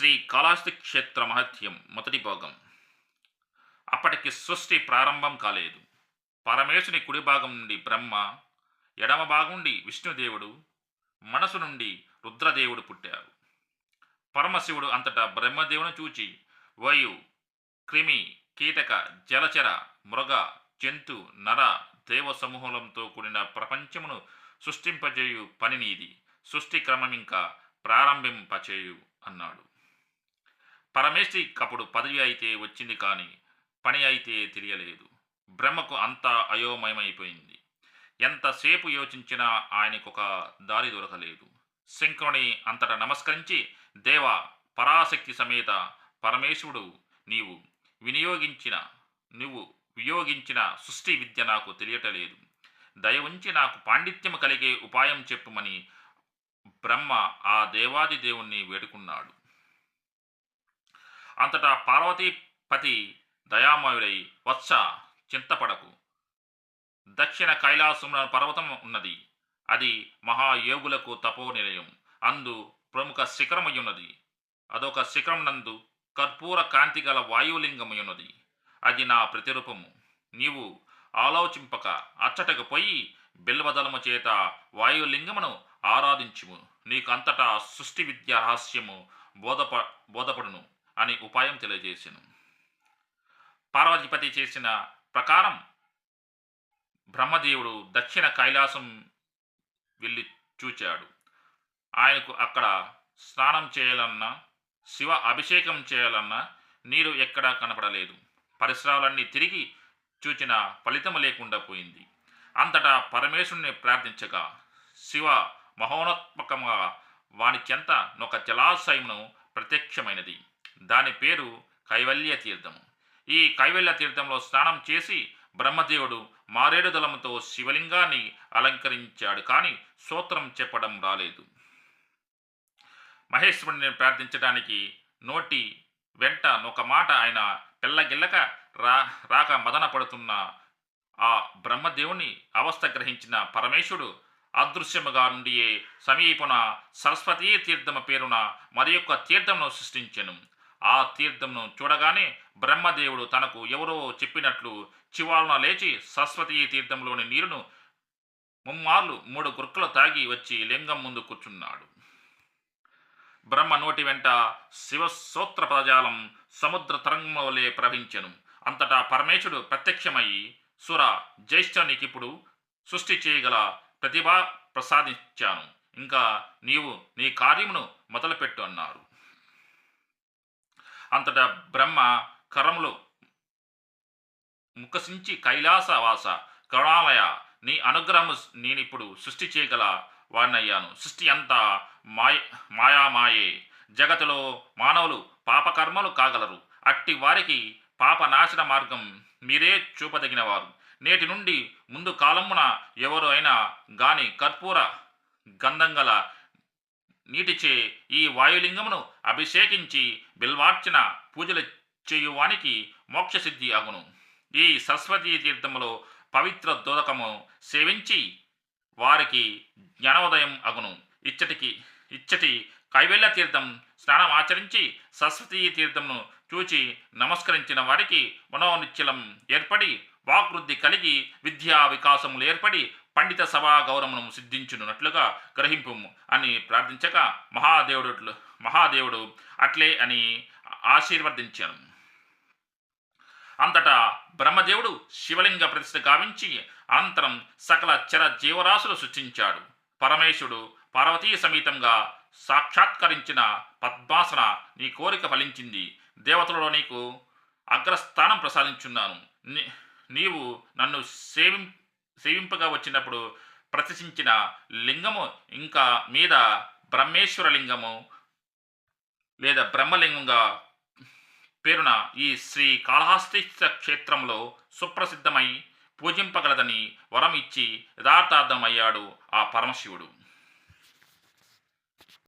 శ్రీ కాళాస్తి క్షేత్ర మహత్యం మొదటి భాగం. అప్పటికి సృష్టి ప్రారంభం కాలేదు. పరమేశుని కుడి భాగం నుండి బ్రహ్మ ఎడమ భాగం నుండి విష్ణుదేవుడు మనసు నుండి రుద్రదేవుడు పుట్టారు. పరమశివుడు అంతటా బ్రహ్మదేవుని చూచి వయు క్రిమి కీటక జలచర మృగ జంతు నర దేవ సమూహంతో కూడిన ప్రపంచమును సృష్టింపజేయు పనినీది. సృష్టి క్రమం ఇంకా ప్రారంభింపచేయు అన్నాడు. పరమేశ్వరి అప్పుడు పదవి అయితే వచ్చింది కానీ పని అయితే తెలియలేదు. బ్రహ్మకు అంతా అయోమయమైపోయింది. ఎంతసేపు యోచించినా ఆయనకొక దారి దొరకలేదు. శంకరుని అంతటా నమస్కరించి దేవ పరాశక్తి సమేత పరమేశ్వరుడు నీవు వినియోగించిన నువ్వు వియోగించిన సృష్టి విద్య నాకు తెలియటలేదు. దయ ఉంచి నాకు పాండిత్యము కలిగే ఉపాయం చెప్పుమని బ్రహ్మ ఆ దేవాది దేవుణ్ణి వేడుకున్నాడు. అంతటా పార్వతీపతి దయామయుడై వత్స చింతపడకు. దక్షిణ కైలాసమున పర్వతం ఉన్నది. అది మహాయోగులకు తపో నిలయం అందు ప్రముఖ శిఖరమయ్యున్నది. అదొక శిఖరం నందు కర్పూర కాంతి గల వాయులింగమయ్యున్నది. అది నా ప్రతిరూపము. నీవు ఆలోచింపక అచ్చటకు పోయి బిల్వదలము చేత వాయులింగమును ఆరాధించుము. నీకంతటా సృష్టి విద్య రహస్యము బోధప బోధపడును. అని ఉపాయం తెలియజేసెను. పార్వతిపతి చేసిన ప్రకారం బ్రహ్మదేవుడు దక్షిణ కైలాసం వెళ్ళి చూచాడు. ఆయనకు అక్కడ స్నానం చేయాలన్నా శివ అభిషేకం చేయాలన్నా నీరు ఎక్కడా కనపడలేదు. పరిసరాలన్నీ తిరిగి చూచిన ఫలితం లేకుండా పోయింది. అంతటా పరమేశ్వరుని ప్రార్థించగా శివ మహోనోత్మకంగా వాని చెంత నొక జలాశయమును ప్రత్యక్షమైనది. దాని పేరు కైవల్య తీర్థము. ఈ కైవల్య తీర్థంలో స్నానం చేసి బ్రహ్మదేవుడు మారేడు దళముతో శివలింగాన్ని అలంకరించాడు కానీ సూత్రం చెప్పడం రాలేదు. మహేశ్వరుని ప్రార్థించడానికి నోటి వెంట ఒక మాట ఆయన పిల్లగిల్లక రా రాక మదన పడుతున్న ఆ బ్రహ్మదేవుని అవస్థ గ్రహించిన పరమేశ్వరుడు అదృశ్యముగా నుండియే సమీపన సరస్వతీ తీర్థము పేరున మరి యొక్క తీర్థమును సృష్టించెను. ఆ తీర్థంను చూడగానే బ్రహ్మదేవుడు తనకు ఎవరో చెప్పినట్లు చివాలన లేచి సరస్వతీ తీర్థంలోని నీరును ముమ్మార్లు మూడు గుర్కలు తాగి వచ్చి లింగం ముందు కూర్చున్నాడు. బ్రహ్మ నోటి వెంట శివసూత్ర పదజాలం సముద్ర తరంగంలోలే ప్రవహించెను. అంతటా పరమేశుడు ప్రత్యక్షమై సుర జ్యేష్ఠ ఇప్పుడు సృష్టి చేయగల ప్రతిభ ప్రసాదించాను. ఇంకా నీవు నీ కార్యమును మొదలుపెట్టు అన్నారు. అంతటా బ్రహ్మ కరములు ముఖసించి కైలాసవాస కరుణాలయ నీ అనుగ్రహము నేనిప్పుడు సృష్టి చేయగల వాడినయ్యాను. సృష్టి అంతా మాయ మాయామాయే. జగతిలో మానవులు పాపకర్మలు కాగలరు. అట్టి వారికి పాపనాశన మార్గం మీరే చూపదగినవారు. నేటి నుండి ముందు కాలమున ఎవరు అయినా గాని కర్పూర గంధం గల నీటిచే ఈ వాయులింగమును అభిషేకించి బిల్వార్చన పూజలు చేయువానికి మోక్షసిద్ధి అగును. ఈ సరస్వతీ తీర్థములో పవిత్ర దోదకము సేవించి వారికి జ్ఞానోదయం అగును. ఇచ్చటికి ఇచ్చటి కైవల్య తీర్థం స్నానం ఆచరించి సరస్వతీ తీర్థమును చూచి నమస్కరించిన వారికి మనోనిశ్చలం ఏర్పడి వాకృద్ధి కలిగి విద్యా వికాసములు ఏర్పడి పండిత సభా గౌరవం సిద్ధించునున్నట్లుగా గ్రహింపు అని ప్రార్థించగా మహాదేవుడు మహాదేవుడు అట్లే అని ఆశీర్వదించాను. అంతటా బ్రహ్మదేవుడు శివలింగ ప్రతిష్ఠ గావించి అనంతరం సకల చర జీవరాశులు సృష్టించాడు. పరమేశుడు పార్వతీ సమేతంగా సాక్షాత్కరించిన పద్మాసన నీ కోరిక ఫలించింది. దేవతలలో నీకు అగ్రస్థానం ప్రసాదించున్నాను. నీవు నన్ను సేవిం సేవింపగా వచ్చినప్పుడు ప్రతిష్ఠించిన లింగము ఇంకా మీద బ్రహ్మేశ్వర లింగము లేదా బ్రహ్మలింగంగా పేరున ఈ శ్రీ కాళహస్తి క్షేత్రంలో సుప్రసిద్ధమై పూజింపగలదని వరం ఇచ్చి యథార్థార్థమయ్యాడు ఆ పరమశివుడు.